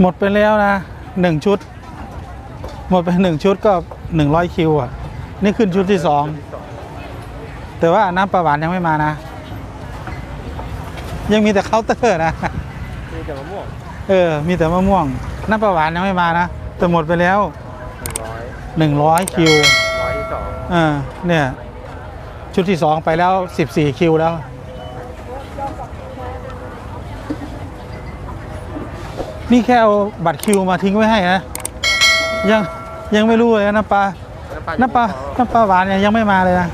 หมดไปแล้วนะหนึ่งชุด หมดไปหนึ่งชุดก็หนึ่งร้อยคิวอะ นี่ขึ้นชุดที่สองแต่ว่าน้ำปลาหวานยังไม่มานะ ยังมีแต่เคาน์เตอร์นะมีแต่มะม่วงเออ มีแต่มะม่วง น้ำปลาหวานยังไม่มานะแต่หมดไปแล้วหนึ่งร้อย100คิวร้อยที่สองเออเนี่ย ชุดที่สองไปแล้ว14คิวแล้ว นี่แค่เอาบัตรคิวมาทิ้งไว้ให้นะยังยังไม่รู้เลยนะน้ำปลาน้ำปลาน้ำปลาหวานเนี่ยยังไม่มาเลยนะ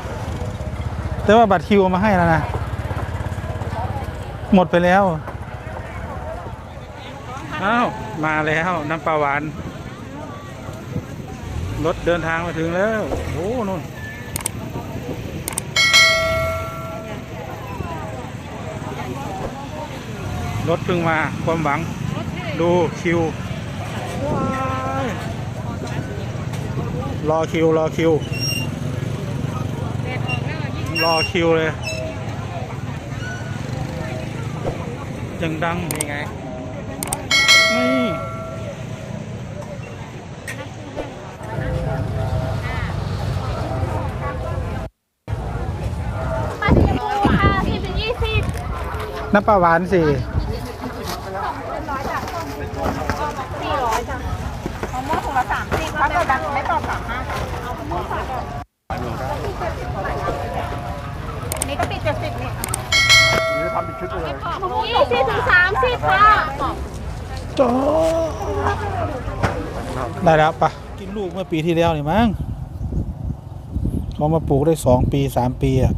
แต่ว่าบัตรคิวเอามาให้แล้วนะหมดไปแล้วอ้าวมาแล้วน้ำปลาหวานรถเดินทางมาถึงแล้วโอ้นู่นรถเพิ่งมาความหวัง ดูคิวว้ายรอคิว รอคิว รอคิวเลย ยังดังนี่ไง นี่มาถึงร้อยค่ะสิบถึงยี่สิบน้ำปลาหวานสิ สี่ร้อยจ้ะมะม่วงถุงละสามสิบถ้าเกิดดังไม่ต่อสามห้าเอามะม่วงสามก่อนอันนี้ก็ติดเจ็ดสิบนี่ นี่ทำเป็นชุดเลยยี่สิบถึงสามสิบค่ะได้แล้วปะกินลูกเมื่อปีที่แล้วนี่มั้งเขามาปลูกได้สองปีสามปีอะ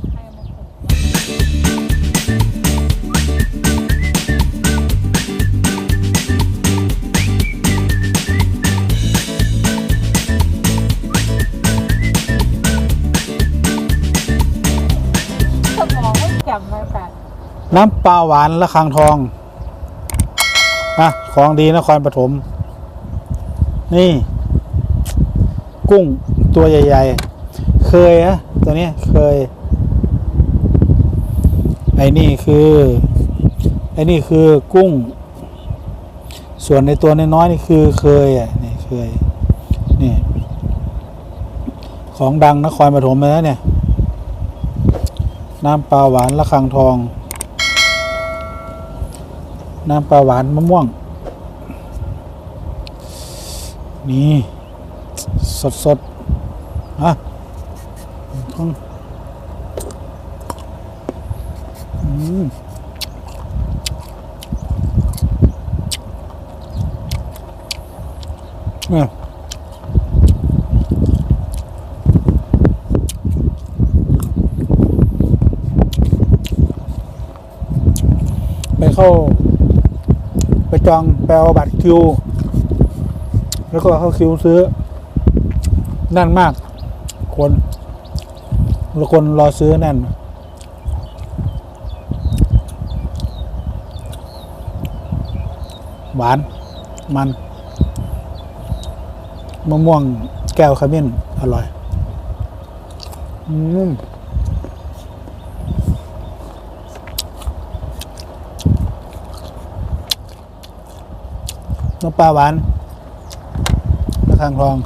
น้ำปลาหวานละคังทองนะของดีนครปฐมนี่ กุ้งตัวใหญ่ ๆ เคยนะตัวนี้เคย ไอ้นี่คือไอ้นี่คือกุ้ง ส่วนในตัวน้อยๆนี่คือเคยอะนี่เคยนี่ของดังนครปฐมเลยนะเนี่ย น้ำปลาหวานละคังทอง น้ำปลาหวานมะม่วง นี่ สดสดอะต้องอืมเนี่ยไปเข้า จองแปลบัตรคิว แล้วก็เข้าคิวซื้อแน่นมาก คนแล้วคนรอซื้อแน่น หวาน มันมะม่วงแก้วขมิ้น อร่อย อืม นกปลาหวานระคังทอง